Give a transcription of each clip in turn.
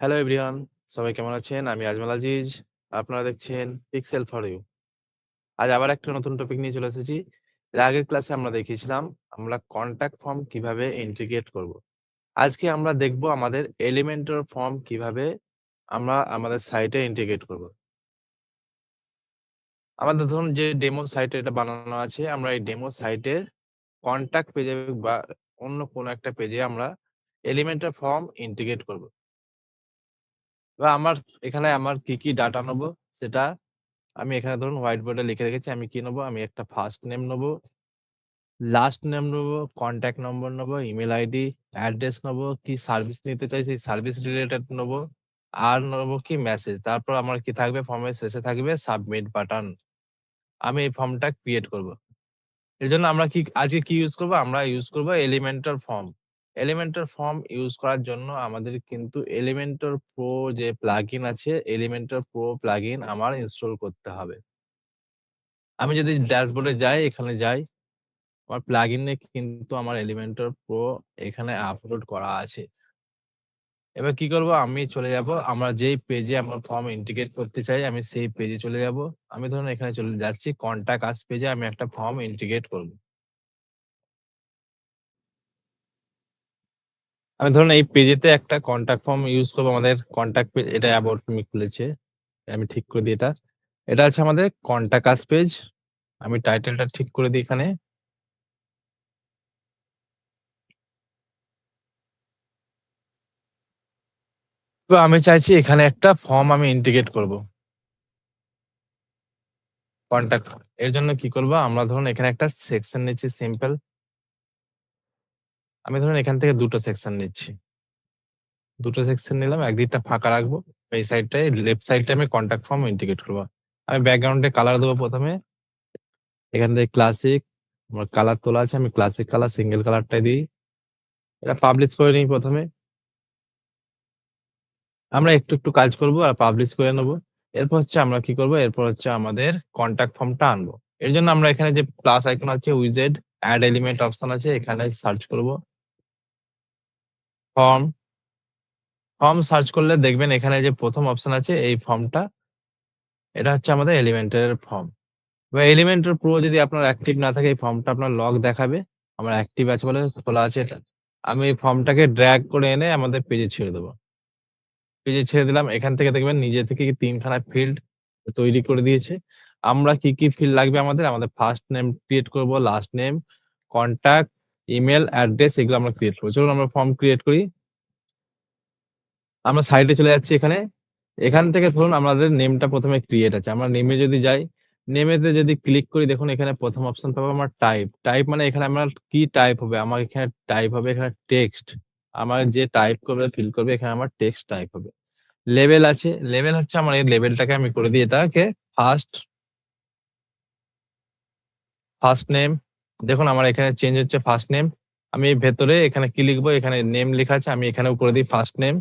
Hello everyone সবাই কেমন আছেন? আমি আজমল আজিজ। আপনারা দেখছেন পিক্সেল ফর ইউ। আজ আবার একটা নতুন টপিক নিয়ে চলে এসেছি। এর আগের ক্লাসে আমরা দেখিয়েছিলাম আমরা কনট্যাক্ট ফর্ম কীভাবে ইন্টিগ্রেট করব। আজকে আমরা দেখব আমাদের এলিমেন্টর ফর্ম কীভাবে আমরা আমাদের সাইটে ইন্টিগ্রেট করব। আমাদের ধরুন যে ডেমো সাইটে এটা বানানো আছে, আমরা এই ডেমো সাইটের কনট্যাক্ট পেজে বা অন্য কোনো একটা পেজে আমরা এলিমেন্টর ফর্ম ইন্টিগ্রেট করব। এবার আমার এখানে আমার কি, কি ডাটা নেব সেটা আমি এখানে ধরুন হোয়াইট বোর্ডে লিখে রেখেছি। আমি কি নেব? আমি একটা ফার্স্ট নেম নেব। লাস্ট নেম নেব, কনট্যাক্ট নম্বর নেব, ইমেল আইডি, অ্যাড্রেস নেব, কি সার্ভিস নিতে চাইছি সার্ভিস রিলেটেড নেব। আর নেব কি মেসেজ। তারপর আমার কি থাকবে ফর্মের শেষে থাকবে সাবমিট বাটন। আমি এই ফর্মটা ক্রিয়েট করব। এর জন্য আমরা কি আজকে কি ইউজ করব? আমরা ইউজ করব Elementor form. Elementor form use করার জন্য আমাদের কিন্তু এলিমেন্টর প্রো যে প্লাগইন আছে, এলিমেন্টর প্রো প্লাগইন আমার ইনস্টল করতে হবে। আমি যদি ড্যাশবোর্ডে যাই, এখানে যাই, আমার প্লাগইনে কিন্তু আমার এলিমেন্টর প্রো এখানে আপলোড করা আছে। এবার কি করব? আমি চলে যাব আমরা যেই পেজে আমরা ফর্ম ইন্টিগ্রেট করতে চাই, আমি সেই পেজে চলে যাব। আমি ধরুন এখানে চলে যাচ্ছি কনট্যাক্ট আস পেজে আমি একটা ফর্ম ইন্টিগ্রেট করব। আমি ধরুন এই পেজেতে একটা কনট্যাক্ট ফর্ম ইউজ করব, আমাদের কনট্যাক্ট পেজ এটা অ্যাবাউট মি খুলেছে। আমি ঠিক করে দিই এটা। এটা আছে আমাদের কনট্যাক্ট আস পেজ। আমি টাইটেলটা ঠিক করে দিই এখানে। তো আমি চাইছি এখানে একটা ফর্ম আমি ইন্টিগ্রেট করব। কনট্যাক্ট এর জন্য কি করব? আমরা ধরুন এখানে একটা সেকশন নিচ্ছি সিম্পল। আমি ধরুন এখান থেকে দুটো সেকশন নিচ্ছি। দুটো সেকশন নিলাম, একদিকটা ফাঁকা রাখব। এই সাইডটায় লেফট সাইডটা আমি কনট্যাক্ট ফর্ম ইন্টিগ্রেট করব আমি ব্যাকগ্রাউন্ডে কালার দেবো প্রথমে এখান থেকে ক্লাসিক আমার কালার তোলা আছে। আমি ক্লাসিক কালার সিঙ্গেল কালারটাই দিই। এটা পাবলিশ করে নিই প্রথমে আমরা একটু, একটু কাজ করব আর পাবলিশ করে নেব। এরপর হচ্ছে আমরা কি করব? এরপর হচ্ছে আমাদের কনট্যাক্ট ফর্মটা আনব। এর জন্য আমরা এখানে যে প্লাস আইকন আছে উইজেড অ্যাড এলিমেন্ট অপশন আছে এখানে সার্চ করব। ফর্ম। ফর্ম সার্চ করলে দেখবেন এখানে যে প্রথম অপশন আছে এই ফর্মটা এটা হচ্ছে আমাদের এলিমেন্টর ফর্ম। এবার এলিমেন্টর প্রো যদি আপনার অ্যাক্টিভ না থাকে এই ফর্মটা আপনার লক দেখাবে। আমার অ্যাক্টিভ আছে বলে খোলা আছে এটা। আমি এই ফর্মটাকে ড্রাগ করে এনে আমাদের পেজে ছেড়ে দেবো পেজে ছেড়ে দিলাম। এখান থেকে দেখবেন নিজে থেকে ৩ খানা ফিল্ড তৈরি করে দিয়েছে। আমরা কি, কি ফিল্ড লাগবে আমাদের? আমাদের ফার্স্ট নেম ক্রিয়েট করব, last name, contact, email, address এগুলো আমরা ক্রিয়েট করব। চলুন আমরা ফর্ম ক্রিয়েট করি। আমরা সাইডে চলে যাচ্ছি এখানে। এখান থেকে ধরুন আমাদের নেমটা প্রথমে ক্রিয়েট আছে। আমরা নেমে যদি যাই, নেমেতে যদি ক্লিক করি দেখুন এখানে প্রথম অপশন পাবো আমার টাইপ। টাইপ মানে এখানে আমার কি টাইপ হবে? আমার এখানে টাইপ হবে এখানে টেক্সট। আমার যে টাইপ করবে, ফিল করবে এখানে আমার টেক্সট টাইপ হবে। লেভেল আছে। লেভেল হচ্ছে আমার এই লেভেলটাকে আমি করে দিই এটাকে ফার্স্ট ফার্স্ট নেম। দেখুন আমার এখানে চেঞ্জ হচ্ছে ফার্স্ট নেম। আমি ভেতরে এখানে কি লিখব? এখানে নেম লেখা আছে। আমি এখানেও করে দিই ফার্স্ট নেম।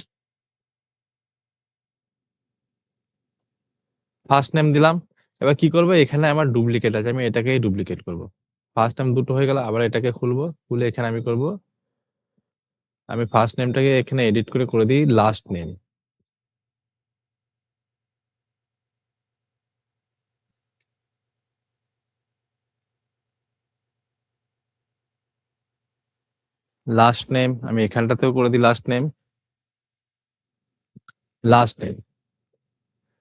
ফার্স্ট নেম দিলাম। এবার কি করব? এখানে আমার ডুপ্লিকেট আছে। আমি এটাকেই ডুপ্লিকেট করব। ফার্স্ট নেম দুটো হয়ে গেল। আবার এটাকে খুলবো। খুলে এখানে আমি করব আমি ফার্স্ট নেমটাকে এখানে এডিট করে, করে দিই লাস্ট নেম। লাস্ট নেম আমি এখানটাতেও করে দিই লাস্ট নেম। Last name.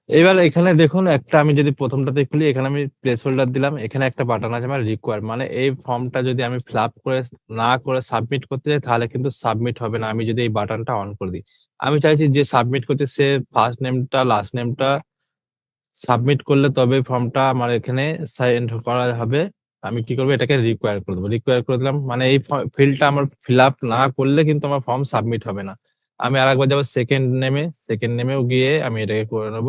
এবার এখানে দেখুন একটা আমি যদি প্রথমটাতে খুলি এখানে আমি প্লেস হোল্ডার দিলাম। এখানে একটা বাটন আছে আমার রিকোয়ার মানে এই ফর্মটা যদি আমি ফিল আপ করে না করে সাবমিট করতে যাই তাহলে কিন্তু সাবমিট হবে না। আমি যদি এই বাটনটা অন করে দিই। আমি চাইছি যে সাবমিট করছে সে ফার্স্ট নেমটা, লাস্ট নেমটা সাবমিট করলে তবে ফর্মটা আমার এখানে সেন্ড করা হবে। আমি কি করব এটাকে রিকোয়ার করে দেবো রিকোয়ার করে দিলাম। মানে এই ফিল্ডটা আমার ফিল আপ না করলে কিন্তু আমার ফর্ম সাবমিট হবে না। আমি আর একবার যাব সেকেন্ড নেমে, সেকেন্ড নেমেও গিয়ে আমি এটাকে করে নেব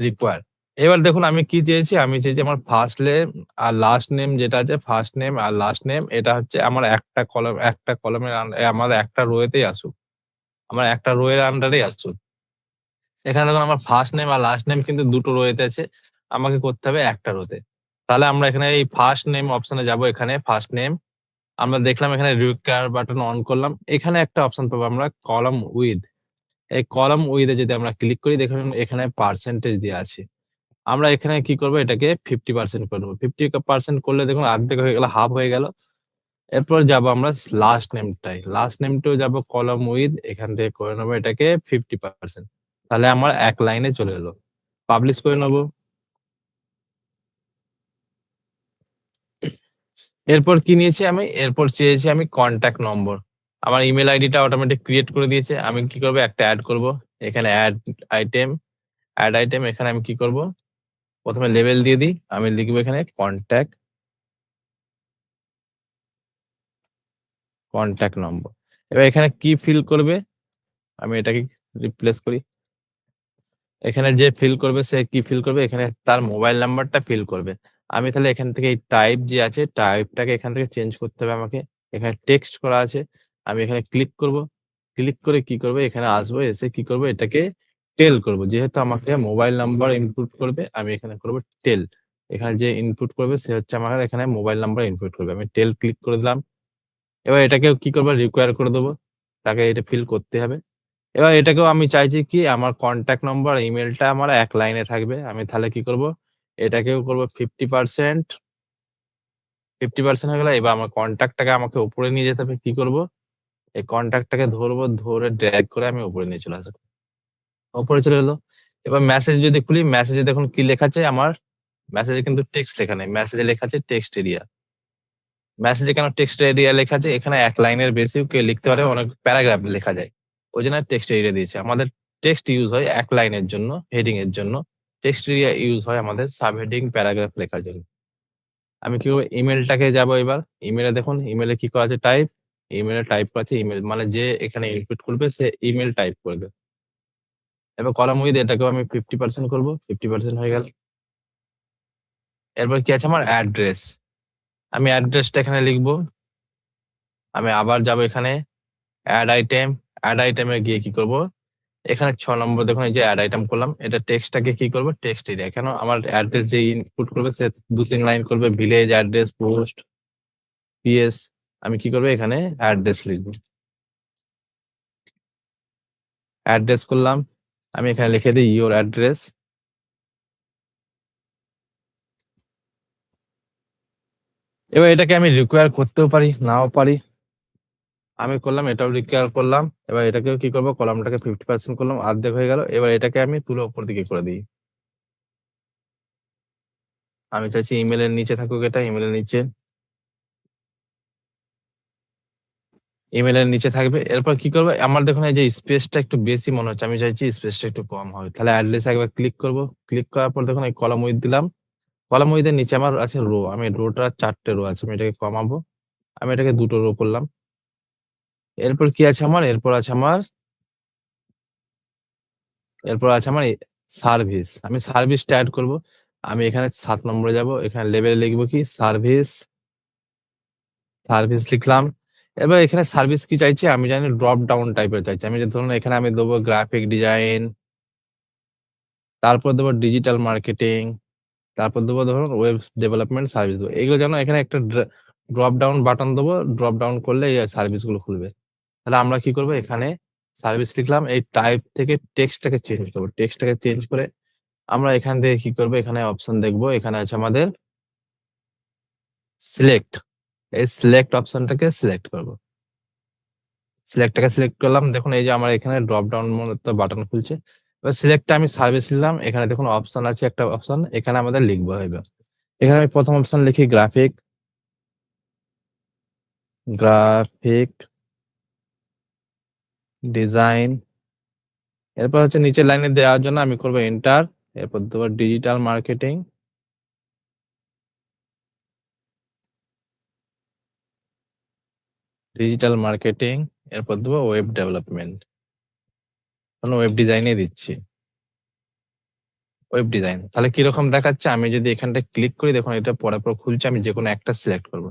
রিকোয়ার। এবার দেখুন আমি কি চেয়েছি? আমি চেয়েছি আমার ফার্স্ট নেম আর লাস্ট নেম যেটা আছে ফার্স্ট নেম আর লাস্ট নেম এটা হচ্ছে আমার একটা কলম একটা কলামের আমার একটা রো এতেই আসুক। আমার একটা রো এর আন্ডারেই আসুক। এখানে দেখুন আমার ফার্স্ট নেম আর লাস্ট নেম কিন্তু দুটো রো এতে আছে। আমাকে করতে হবে একটা রোতে। তাহলে আমরা এখানে এই ফার্স্ট নেম অপশনে যাব এখানে ফার্স্ট নেম। আমরা দেখলাম এখানে রিকোয়ার বাটন অন করলাম। এখানে একটা অপশন পাবো আমরা কলাম উইথ। এই কলাম উইথ যদি আমরা ক্লিক করি দেখুন এখানে পার্সেন্টেজ দেওয়া আছে। আমরা এখানে কি করব এটাকে 50% করে দেব। 50% করলে দেখুন অর্ধেক হয়ে গেল, হাফ হয়ে গেল। এরপর যাব আমরা লাস্ট নেমটায়। লাস্ট নেমটাও যাব কলাম উইথ এখান থেকে করে নেব এটাকে 50% তাহলে আমার এক লাইনে চলে এলো। পাবলিশ করে নেব। এরপর কি নিয়েছি আমি? এরপর চেয়েছি আমি কন্ট্যাক্ট নম্বর। আমার ইমেল আইডিটা অটোমেটিক ক্রিয়েট করে দিয়েছে। আমি কি করব একটা অ্যাড করব। এখানে অ্যাড আইটেম, অ্যাড আইটেম এখানে আমি কি করব? ১ম এ লেবেল দিয়ে দিই। আমি লিখব এখানে কন্ট্যাক্ট কন্ট্যাক্ট নম্বর। এবার এখানে কি ফিল করবে? আমি এটাকে রিপ্লেস করি। এখানে যে ফিল করবে সে কি ফিল করবে? এখানে তার মোবাইল নাম্বারটা ফিল করবে। আমি তাহলে এখান থেকে এই টাইপ যে আছে টাইপটাকে এখান থেকে চেঞ্জ করতে হবে আমাকে। এখানে টেক্সট করা আছে। আমি এখানে ক্লিক করব। ক্লিক করে কি করব? এখানে আসব। এসে কি করব? এটাকে টেল করব। যেহেতু আমাকে মোবাইল নাম্বার ইনপুট করবে, আমি এখানে করব টেল। এখানে যে ইনপুট করবে, সে হচ্ছে আমার এখানে মোবাইল নাম্বার ইনপুট করবে। আমি টেল ক্লিক করে দিলাম। এবার এটাকেও কি করব? রিকোয়ার করে দেবো তাকে এটা ফিল করতে হবে। এবার এটাকেও আমি চাইছি কি, আমার কনট্যাক্ট নম্বর ইমেলটা আমার এক লাইনে থাকবে। আমি তাহলে কি করব? এটাকেও করব ফিফটি পার্সেন্ট ফিফটি পার্সেন্ট হয়ে গেল। এবার আমার কনট্যাক্টটাকে আমাকে উপরে নিয়ে যেতে হবে। কি করব? এই কনট্যাক্টটাকে ধরবো ধরে ড্র্যাগ করে আমি উপরে নিয়ে চলে আসব উপরে চলে এলো। এবার মেসেজ যদি খুলি, মেসেজে দেখুন কি লেখা আছে আমার? মেসেজে কিন্তু টেক্সট লেখা নেই। মেসেজে লেখা আছে টেক্সট এরিয়া। মেসেজে কেন টেক্সট এরিয়া লেখা আছে? এখানে এক লাইনের বেশিও কেউ লিখতে পারে, অনেক প্যারাগ্রাফ লেখা যায়। ওই জন্য টেক্সট এরিয়া দিয়েছে। আমাদের টেক্সট ইউজ হয় এক লাইনের জন্য, হেডিং এর জন্য। টেক্সট এরিয়া ইউজ হয় আমাদের সাবহেডিং, প্যারাগ্রাফ লেখার জন্য। আমি কি করব? ইমেলটাকে যাব এবার। ইমেলে দেখুন ইমেলে কি করা আছে? টাইপ। ইমেলে টাইপ করা আছে ইমেল মানে যে এখানে ইনপুট করবে সে ইমেল টাইপ করবে। এবার কলাম উইথ এটাকেও আমি ফিফটি পার্সেন্ট করব ফিফটি পার্সেন্ট হয়ে গেল। এরপর কি আছে আমার? অ্যাড্রেস। আমি অ্যাড্রেসটা এখানে লিখব। আমি আবার যাব এখানে অ্যাড আইটেম, অ্যাড আইটেমে গিয়ে কি করব? এখানে ছ নম্বর দেখুন এই যে অ্যাড আইটেম করলাম। এটা টেক্সটটাকে কি করবে টেক্সট এরিয়া। কেন? আমার অ্যাড্রেস যে ইনপুট করবে সে ২-৩ লাইন করবে। ভিলেজ, অ্যাড্রেস, পোস্ট, পিএস আমি কি করব? এখানে অ্যাড্রেস লিখব। অ্যাড্রেস করলাম। আমি এখানে লিখে দিই ইউর অ্যাড্রেস। এবার এটাকে আমি রিকোয়ার করতেও পারি, নাও পারি। আমি করলাম এটাও রিকোয়ার করলাম। এবার এটাকেও কি করব? কলামটাকে 50% করলাম। অর্ধেক হয়ে গেল। এবার এটাকে আমি তুলে উপর দিকে করে দিই। আমি চাইছি ইমেইলের নিচে থাকুক এটা, ইমেইলের নিচে। ইমেইলের নিচে থাকবে। এরপর কি করব? আমার দেখুন এই যে স্পেসটা একটু বেশি মনে হচ্ছে। আমি চাইছি স্পেসটা একটু কম হবে। তাহলে অ্যাড্রেসে একবার ক্লিক করব। ক্লিক করার পর দেখুন এই কলাম উইথ দিলাম। কলাম উইথ এর নিচে আমার আছে রো। আমি রোটা ৪ টে রো আছে। আমি এটাকে কমাবো। আমি এটাকে দুটো রো করলাম। এরপর কি আছে আমার? এরপর আছে আমার এরপর আছে আমার সার্ভিস। আমি সার্ভিসটা এড করব। আমি এখানে সাত নম্বরে যাব। এখানে লেবেলে লিখব কি? সার্ভিস। সার্ভিস লিখলাম। এবার এখানে সার্ভিস কি চাইছি? আমি জানি ড্রপ ডাউন টাইপের চাইছি। আমি ধরুন এখানে আমি দেবো গ্রাফিক ডিজাইন তারপর দেবো ডিজিটাল মার্কেটিং, তারপর দেবো ধরুন ওয়েব ডেভেলপমেন্ট সার্ভিস দেবো। এগুলো যেন এখানে একটা ড্রপ ডাউন বাটন দেবো। ড্রপ ডাউন করলে এই সার্ভিসগুলো খুলবে। তাহলে আমরা কি করব? এখানে সার্ভিস লিখলাম। এই টাইপ থেকে টেক্সটটাকে চেঞ্জ করব। টেক্সটটাকে চেঞ্জ করে আমরা এখান থেকে কি করব? এখানে অপশন দেখব। এখানে আছে আমাদের সিলেক্ট। এই সিলেক্ট অপশনটাকে সিলেক্ট করব। সিলেক্টটাকে সিলেক্ট করলাম। দেখুন, এই যে আমার এখানে ড্রপ ডাউন মতো বাটন খুলছে। এবার সিলেক্টটা আমি সার্ভিস লিখলাম। এখানে দেখুন অপশন আছে একটা অপশন। এখানে আমাদের লিখব এবার। এখানে আমি প্রথম অপশন লিখি গ্রাফিক। Graphic design. এরপর হচ্ছে নিচের লাইনে দেওয়ার জন্য আমি করব এন্টার। এরপর দেবো ডিজিটাল মার্কেটিং। Digital marketing. এরপর দেবো ওয়েব ডেভেলপমেন্ট। কারণ ওয়েব ডিজাইনই দিচ্ছি। Web design. তাহলে কীরকম দেখাচ্ছে? আমি যদি এখানটায় ক্লিক করি, দেখুন এটা পরপর খুলছে। আমি যে কোনো একটা সিলেক্ট করব।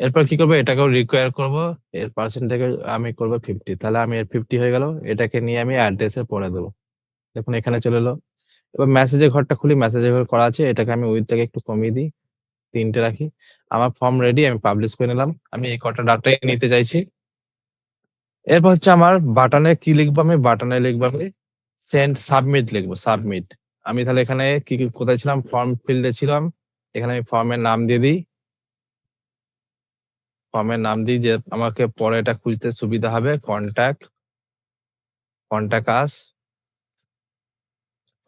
এরপর কি করব এটাকেও রিকোয়ার করব। এর পার্সেন্ট থেকে আমি করব 50 তাহলে আমি এর 50 হয়ে গেল। এটাকে নিয়ে আমি অ্যাড্রেসে পরে দেবো দেখুন এখানে চলে এলো। এবার মেসেজের ঘরটা খুলি। মেসেজের ঘর করা আছে। এটাকে আমি উইডথটাকে একটু কমিয়ে দিই। তিনটে রাখি। আমার ফর্ম রেডি। আমি পাবলিশ করে নিলাম। আমি এই কটা ডাটাই নিতে চাইছি। এরপর হচ্ছে আমার বাটনে কি লিখব আমি? বাটনে লিখব আমি সেন্ড সাবমিট লিখব, সাবমিট। আমি তাহলে এখানে কি কোথায় ছিলাম? ফর্ম ফিল্ডে ছিলাম। এখানে আমি ফর্মের নাম দিয়ে দিই। ফর্মের নাম দিই যে আমাকে পরে এটা খুঁজতে সুবিধা হবে। Contact contact us.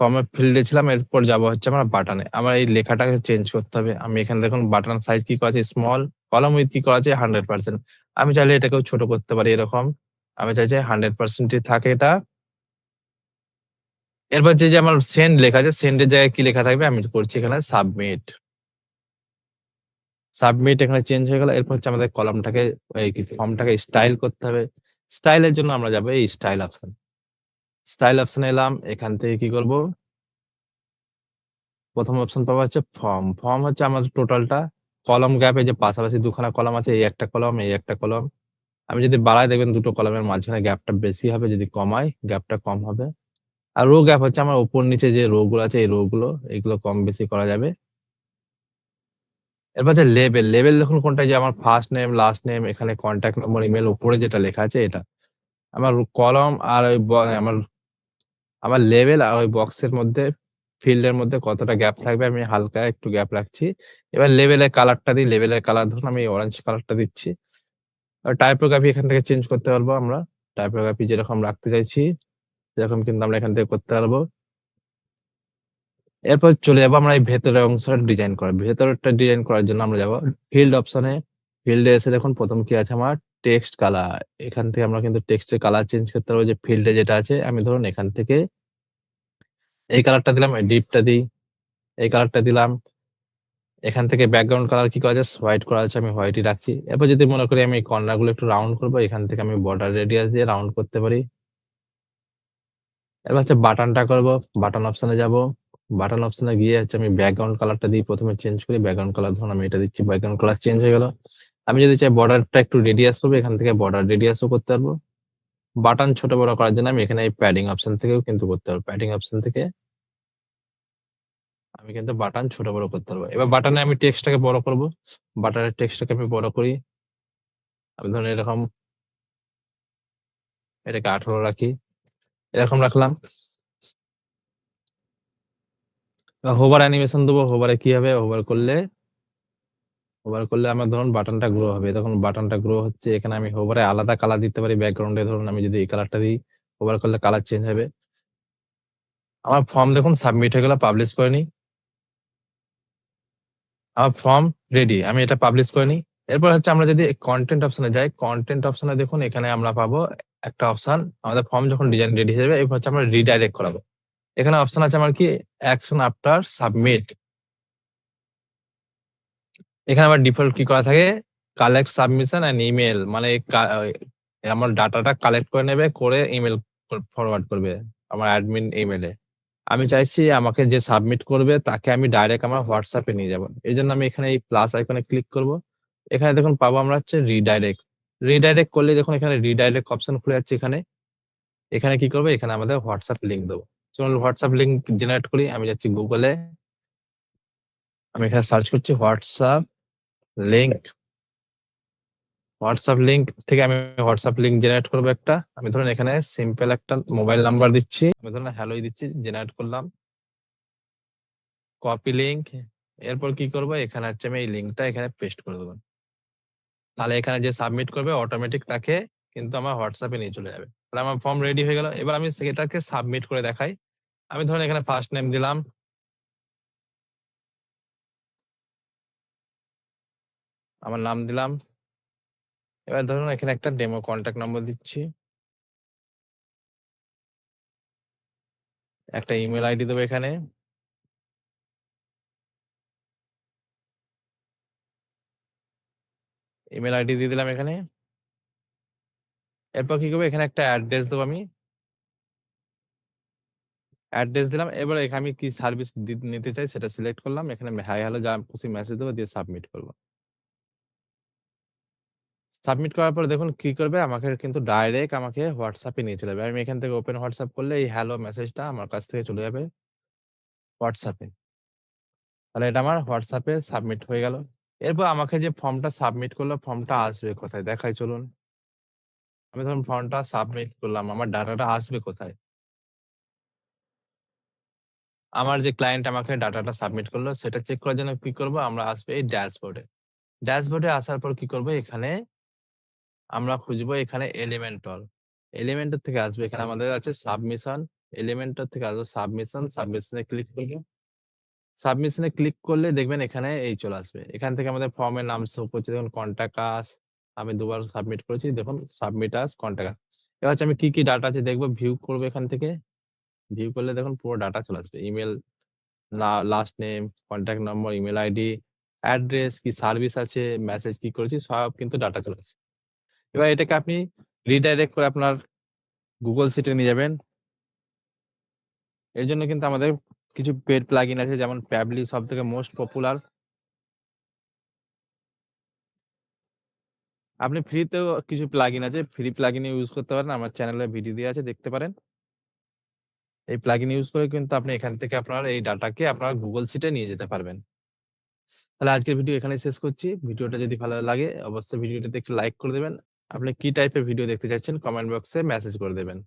ফর্মের ফিল্ডে ছিলাম। এরপর যাব হচ্ছে আমার বাটনে। আমার এই লেখাটাকে চেঞ্জ করতে হবে। আমি এখানে দেখুন বাটন সাইজ কি করা আছে? স্মল, কলাম উইথ কি করা আছে? 100% আমি চাইলে এটাকেও ছোট করতে পারি এরকম। আমি চাইছি হান্ড্রেড 100% ই থাকে এটা। এরপর যে, আমার সেন্ড লেখা আছে, সেন্ড এর জায়গায় কি লেখা থাকবে? আমি করছি এখানে সাবমিট। সাবমিট এখানে চেঞ্জ হয়ে গেল। এরপর হচ্ছে আমাদের কলামটাকে, এই ফর্মটাকে স্টাইল করতে হবে। স্টাইল এর জন্য আমরা যাব এই স্টাইল অপশন। স্টাইল অপশন এলাম। এখান থেকে কি করব? প্রথম অপশন পাবো হচ্ছে ফর্ম। ফর্ম হচ্ছে আমাদের টোটালটা কলম গ্যাপ যে পাশাপাশি দুখানা কলম আছে। এই একটা কলম, এই একটা কলম আমি যদি বাড়াই, দেখবেন দুটো কলমের মাঝখানে গ্যাপটা বেশি হবে। যদি কমাই গ্যাপটা কম হবে। আর রো গ্যাপ হচ্ছে আমার উপর নিচে যে রো গুলো আছে, এই রো গুলো, এগুলো কম বেশি করা যাবে। এরপর হচ্ছে লেবেল। লেবেল দেখুন কোনটা যে আমার ফার্স্ট নেম, লাস্ট নেম এখানে কনট্যাক্ট নম্বর, ইমেইল উপরে যেটা লেখা আছে এটা। আমার কলম আর ওই আমার আমার লেবেল আর ওই বক্সের মধ্যে ফিল্ডের মধ্যে কতটা গ্যাপ থাকবে আমি হালকা একটু গ্যাপ রাখছি। এবার লেবেলের কালারটা দিই। লেবেলের কালার ধরুন আমি অরেঞ্জ কালারটা দিচ্ছি। টাইপোগ্রাফি এখান থেকে চেঞ্জ করতে পারব আমরা। টাইপোগ্রাফি যেরকম রাখতে চাইছি সেরকম কিন্তু আমরা এখান থেকে করতে পারব। এরপর চলে যাব আমরা এই ভেতরের অংশটা ডিজাইন করা। ভেতরেরটা ডিজাইন করার জন্য আমরা যাব ফিল্ড অপশনে। ফিল্ডে এসে দেখুন প্রথম কি আছে আমার টেক্সট কালার। এখান থেকে আমরা কিন্তু টেক্সটের কালার চেঞ্জ করতে পারব যে ফিল্ডে যেটা আছে আমি ধরুন এখান থেকে এই কালারটা দিলাম, এই ডিপটা দিই। এই কালারটা দিলাম। এখান থেকে ব্যাকগ্রাউন্ড কালার কি করা আছে? হোয়াইট করা আছে আমি হোয়াইটই রাখছি। এরপর যদি মনে করি আমি কর্নারগুলো একটু রাউন্ড করব এখান থেকে আমি বর্ডার রেডিয়াস দিয়ে রাউন্ড করতে পারি। এবার হচ্ছে বাটনটা করব। বাটন অপশনে যাব। বাটন অপশনে গিয়ে হচ্ছে আমি ব্যাকগ্রাউন্ড কালারটা দিই প্রথমে চেঞ্জ করি। ব্যাকগ্রাউন্ড কালার ধরুন আমি এটা দিচ্ছি। ব্যাকগ্রাউন্ড কালার চেঞ্জ হয়ে গেল। আমি যদি চাই বর্ডারটা একটু রেডিয়াস করব, এখান থেকে বর্ডার রেডিয়াসও করতে পারব। বাটন ছোট বড় করার জন্য আমি এখানে এই প্যাডিং অপশন থেকেও কিন্তু করতে পারব। প্যাডিং অপশন থেকে আমি কিন্তু বাটন ছোট বড় করতে পারব। এবার বাটনে আমি টেক্সটটাকে বড় করব। বাটনের টেক্সটটাকে আমি বড় করি। আমি ধরুন এরকম, এটাকে ১৮ রাখি। এরকম রাখলাম। হোভার অ্যানিমেশন দেবো। হোভারে কি হবে? হোভার করলে হোভার করলে আমার ধরুন বাটনটা গ্রো হবে। তখন বাটনটা গ্রো হচ্ছে এখানে আমি হোভারে আলাদা কালার দিতে পারি ব্যাকগ্রাউন্ডে ধরুন আমি যদি এই কালারটা দিই, হোভার করলে কালার চেঞ্জ হবে। আমার ফর্ম দেখুন সাবমিট হয়ে গেল। পাবলিশ করে নিই। আমার ফর্ম রেডি। আমি এটা পাবলিশ করে নিই। এরপর হচ্ছে আমরা যদি কন্টেন্ট অপশনে যাই, কন্টেন্ট অপশনে দেখুন এখানে আমরা পাবো একটা অপশন আমাদের ফর্ম যখন ডিজাইন রেডি হয়ে যাবে এরপর হচ্ছে আমরা রিডাইরেক্ট করাবো। এখানে অপশন আছে আমার কি অ্যাকশন আফটার সাবমিট। এখানে আমার ডিফল্ট কি করা থাকে? কালেক্ট সাবমিশন অ্যান্ড ইমেল মানে আমার ডাটাটা কালেক্ট করে নেবে, করে ইমেইল ফরওয়ার্ড করবে আমার অ্যাডমিন ইমেইলে। আমি চাইছি আমাকে যে সাবমিট করবে তাকে আমি ডাইরেক্ট আমার এ নিয়ে যাব। জন্য আমি এখানে এই প্লাস আইকনে ক্লিক করব। এখানে দেখুন পাবো আমরা হচ্ছে রিডাইরেক্ট। রিডাইরেক্ট করলে দেখুন এখানে রিডাইরেক্ট অপশন খুলে যাচ্ছে এখানে। এখানে কি করব? এখানে আমাদের হোয়াটসঅ্যাপ লিংক দেবো। চলুন WhatsApp লিংক জেনারেট করি। আমি যাচ্ছি গুগলে আমি এখানে সার্চ করছি হোয়াটসঅ্যাপ লিংক। হোয়াটসঅ্যাপ লিংক থেকে আমি হোয়াটসঅ্যাপ লিংক জেনারেট করব একটা। আমি ধরুন এখানে সিম্পল একটা মোবাইল নাম্বার দিচ্ছি। আমি ধরুন হ্যালোই দিচ্ছি, জেনারেট করলাম। Copy link. এরপর কি করব? এখানে হচ্ছে আমি এই লিংকটা এখানে পেস্ট করে দেবো। তাহলে এখানে যে সাবমিট করবে অটোমেটিক তাকে কিন্তু আমার এ নিয়ে চলে যাবে। তাহলে আমার ফর্ম রেডি হয়ে গেল। এবার আমি সেটাকে সাবমিট করে দেখাই। আমি ধরুন এখানে ফার্স্ট নেম দিলাম। আমার নাম দিলাম। এবার ধরুন এখানে একটা ডেমো কন্ট্যাক্ট নম্বর দিচ্ছি। একটা ইমেল আইডি দেবো এখানে। ইমেইল আইডি দিয়ে দিলাম এখানে। এরপর কি করব? এখানে একটা অ্যাড্রেস দেবো আমি। অ্যাড্রেস দিলাম। এবার এখানে আমি কি সার্ভিস নিতে চাই সেটা সিলেক্ট করলাম। এখানে হাই হ্যালো যা খুশি মেসেজ দেবো, দিয়ে সাবমিট করব সাবমিট করার পর দেখুন কি করবে? আমাকে কিন্তু ডাইরেক্ট আমাকে হোয়াটসঅ্যাপে নিয়ে চলে যাবে। আমি এখান থেকে ওপেন হোয়াটসঅ্যাপ করলে এই হ্যালো মেসেজটা আমার কাছ থেকে চলে যাবে হোয়াটসঅ্যাপে তাহলে এটা আমার হোয়াটসঅ্যাপে সাবমিট হয়ে গেল। এরপর আমাকে যে ফর্মটা সাবমিট করল ফর্মটা আসবে কোথায়? দেখাই, চলুন। আমি ধরুন ফর্মটা সাবমিট করলাম। আমার ডাটাটা আসবে কোথায়? আমার যে ক্লায়েন্ট আমাকে ডাটাটা সাবমিট করল সেটা চেক করার জন্য কি করব? আমরা আসবে এই ড্যাশবোর্ডে। ড্যাশবোর্ডে আসার পর কি করব? এখানে আমরা খুঁজবো এখানে এলিমেন্টর। এলিমেন্টর থেকে আসবে এখানে আমাদের আছে সাবমিশন। এলিমেন্টর থেকে আসবে সাবমিশন, সাবমিশনে ক্লিক করব। সাবমিশনে ক্লিক করলে দেখবেন এখানে এই চলে আসবে। এখান থেকে আমাদের ফর্মের নাম শো করছে দেখুন কনট্যাক্ট আস। আমি দুবার সাবমিট করেছি। দেখুন সাবমিট আস, কনট্যাক্ট আস। এবার হচ্ছে আমি কি, কি ডাটা আছে দেখব ভিউ করব এখান থেকে। ভিউ করলে দেখুন পুরো ডাটা চলে আসবে। Email last name, contact number, email ID, address, কি সার্ভিস আছে, মেসেজ কি করেছি সব কিন্তু ডাটা চলে আসছে। এবার এটাকে আপনি রিডাইরেক্ট করে আপনার গুগল সিটে নিয়ে যাবেন। এর জন্য কিন্তু আমাদের কিছু পেড প্লাগইন আছে যেমন প্যাবলি সব থেকে মোস্ট পপুলার। আপনি ফ্রিতেও কিছু প্লাগইন আছে। ফ্রি প্লাগইন ইউজ করতে পারেন। আমার চ্যানেলে ভিডিও দেয়া আছে, দেখতে পারেন। এই প্লাগইন ইউজ করে কিন্তু আপনি এখান থেকে আপনার এই ডাটাকে আপনার গুগল সিটে নিয়ে যেতে পারবেন। তাহলে আজকের ভিডিও এখানেই শেষ করছি। ভিডিওটা যদি ভালো লাগে, অবশ্যই ভিডিওটাতে একটু লাইক করে দেবেন। আপনি কি টাইপের ভিডিও দেখতে চাচ্ছেন কমেন্ট বক্সে মেসেজ করে দেবেন।